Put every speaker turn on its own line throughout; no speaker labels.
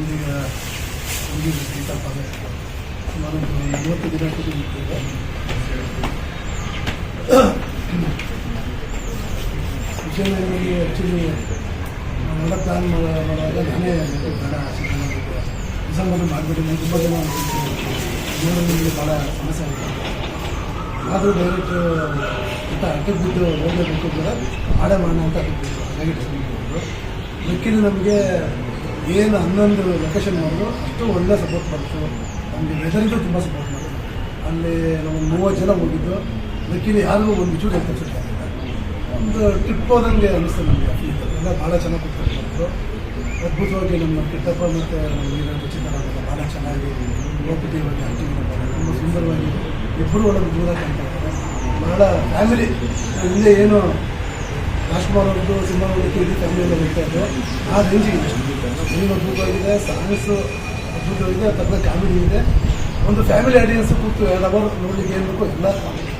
ಈಗ ಗೀತಾ ಪಾದ ಸುಮಾರು ಮೂವತ್ತು ದಿನ ಕೂತಿದ್ದೆ ವಿಷಯದಲ್ಲಿ ಆ್ಯಕ್ಚುಲಿ ನಾವೆಲ್ಲ ಪ್ಲ್ಯಾನ್ ಮಾಡುವಾಗ ನಾನೇ ಬೇಡ ಡಿಸೆಂಬರ್ ಮಾಡಿಬಿಟ್ಟು ನಾನು ತುಂಬ ಜನ ಜೀವನದಲ್ಲಿ ಭಾಳ ಸಮಸ್ಯೆ ಆಗಿದೆ ಆದರೂ ಡೈರೆಕ್ಟ್ ಅಂತ ಅಡ್ಡಕ್ಕೆ ಬಿದ್ದು ಹೋಗಬೇಕು ಕೂಡ. ಮಾಡೇ ಮಾಡೋಣ ಅಂತ ಅದಕ್ಕೆ ಬಿದ್ದು ಹಾಗಾಗಿ ಡಿಸೈಡ್ ನಮಗೆ ಏನು ಹನ್ನೊಂದು ಲೊಕೇಶನ್ ಮಾಡಿದ್ರು ಅಷ್ಟು ಒಳ್ಳೆ ಸಪೋರ್ಟ್ ಮಾಡಿತು ನಮಗೆ ವೆದರಿಗೂ ತುಂಬ ಸಪೋರ್ಟ್ ಮಾಡಿದ್ರು. ಅಲ್ಲಿ ನಾವು ಮೂವತ್ತು ಜನ ಹೋಗಿದ್ದು. ಲಕ್ಕಿಲಿ ಯಾರಿಗೂ ಒಂದು ಚೂರು ಆಗಿಲ್ಲ ಒಂದು ಟ್ರಿಪ್ ಹೋದಂಗೆ ಅನಿಸ್ತು ನಮಗೆ. ಎಲ್ಲ ಭಾಳ ಚೆನ್ನಾಗಿ ಕೊಟ್ಟರು ಅದ್ಭುತವಾಗಿ ನಮ್ಮ ಕಿಟ್ಟಪ್ಪ ಮತ್ತು ನಮ್ಮ ರುಚಿಕರಾದ ಭಾಳ ಚೆನ್ನಾಗಿ ಲೋಕತಿ ಬಗ್ಗೆ ಆ್ಯಕ್ಟಿಂಗ್ ಮಾಡ್ತಾರೆ ತುಂಬ ಸುಂದರವಾಗಿ ಇಬ್ಬರು ಒಳಗೆ ದೂರ ಕಾಣ್ತಾ ಇದ್ದಾರೆ. ಭಾಳ ಫ್ಯಾಮಿಲಿ ಹಿಂದೆ ಏನು ರಾಜ್ಕುಮಾರ್ ಅವ್ರದ್ದು ಸಿನಿಮಾ ನೋಡಲಿಕ್ಕೆ ಇಡೀ ಫ್ಯಾಮಿಲಿ ಎಲ್ಲ ಹೋಗ್ತಾ ಇದ್ರು ಆ ರೇಂಜಿಗೆ ಸಿನಿಮಾ ಅದ್ಭುತವಾಗಿದೆ ಸಾಂಗ್ಸು ಅದ್ಭುತವಾಗಿದೆ ತಕ್ಕ ಕಾಮಿಡಿ ಇದೆ. ಒಂದು ಫ್ಯಾಮಿಲಿ ಆಡಿಯನ್ಸ್ ಕೂತು ಅವರ್ ನೋಡಲಿಕ್ಕೆ ಏನು ಬೇಕು ಎಲ್ಲ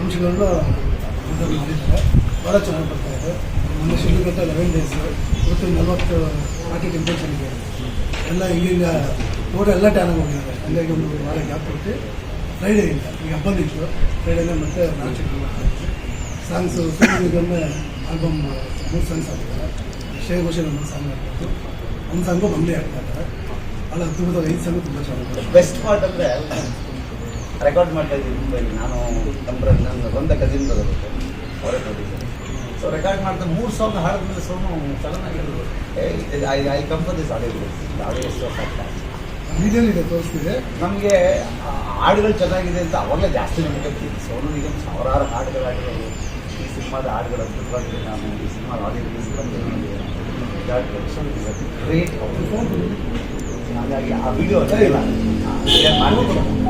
ಅಂಶಗಳನ್ನು ಮಾಡಿದ್ದಾರೆ. ಭಾಳ ಚೆನ್ನಾಗಿ ಬರ್ತಾ ಇದೆ. ನಮ್ಮ ಶಿವಗಟ್ಟ ಲೆವೆನ್ ಡೇಸ್ ಇವತ್ತು ನಲವತ್ತು ಫಾರ್ಟಿ ಇದೆ. ಎಲ್ಲ ಈಗೀಗ ನೋಡಿ ಎಲ್ಲ ಟ್ಯಾನಾಗಿ ಹೋಗಿದ್ದಾರೆ. ಅಲ್ಲಿಗೆ ಒಂದು ವಾರ ಗ್ಯಾಪ್ ಕೊಟ್ಟು ಫ್ರೈಡೇ ಇಲ್ಲ, ಈಗ ಹಬ್ಬದಿತ್ತು ಫ್ರೈಡೇನೆ ಮತ್ತೆ ನಾಚ್ ಸಾಂಗ್ಸು ಸೂರ್ಯನಿಗಮ್ಮೆ ಆಲ್ಬಮ್ ಮೂರು ಸಾಂಗ್ಸ್ ಆಗಿದ್ದಾರೆ ಶ್ರೇಯ ಘೋಷಲ್ ಒಂದು ಸಾಂಗ್ ಆಗ್ಬೋದು ಒಂದು ಸಾಂಗು ಬಂದೇ ಆಗ್ತಾ ಇದ್ದಾರೆ ಅಲ್ಲ ತುಂಬ ಐದು ಸಾಂಗು ತುಂಬ ಚೆನ್ನಾಗಿದೆ.
ಬೆಸ್ಟ್ ಪಾರ್ಟ್ ಅಂದ್ರೆ ರೆಕಾರ್ಡ್ ಮಾಡ್ತಾ ಇದ್ದೀನಿ ಮುಂಬೈಲಿ. ನಾನು ಕಂಪ್ರ ನನ್ನ ಸ್ವಂತ ಕಸಿನ್ ಬರೋದು ಅವರೇ ನೋಡಿದ್ದೆ ಸೊ ರೆಕಾರ್ಡ್ ಮಾಡ್ತಾ ಮೂರು ಸಾಂಗ್ ಹಾಡಿದ್ರೆ ಸೋನು ಸಡನ್ ಆಗಿರೋದು ಐ ಐ ಕಂಪನಿ ಆಡಿಯೋ ಆಡಿಯೋ ಎಷ್ಟು ವರ್ಷ ಆಗ್ತಾ
ಇದೆ ತೋರಿಸ್ತಿದೆ
ನಮಗೆ ಹಾಡುಗಳು ಚೆನ್ನಾಗಿದೆ ಅಂತ ಅವಾಗಲೇ ಜಾಸ್ತಿ ನಮಗೆ ಸೋನು ನಿಗಮ್ ಸಾವಿರಾರು ಹಾಡುಗಳು ಹಾಡಿರೋದು ಈ ಸಿನಿಮಾದ ಹಾಡುಗಳು ಅದ್ಭುತವಾಗಿದೆ ನಾನು ಈ ಸಿನಿಮಾದ ಆಡಿಯೋ ರಿಲೀಸ್ ಬಂದಿದೆ ಗ್ರೇಟ್ ಹಾಗಾಗಿ ಆ ವಿಡಿಯೋ ಮಾಡಿಬಿಟ್ಟು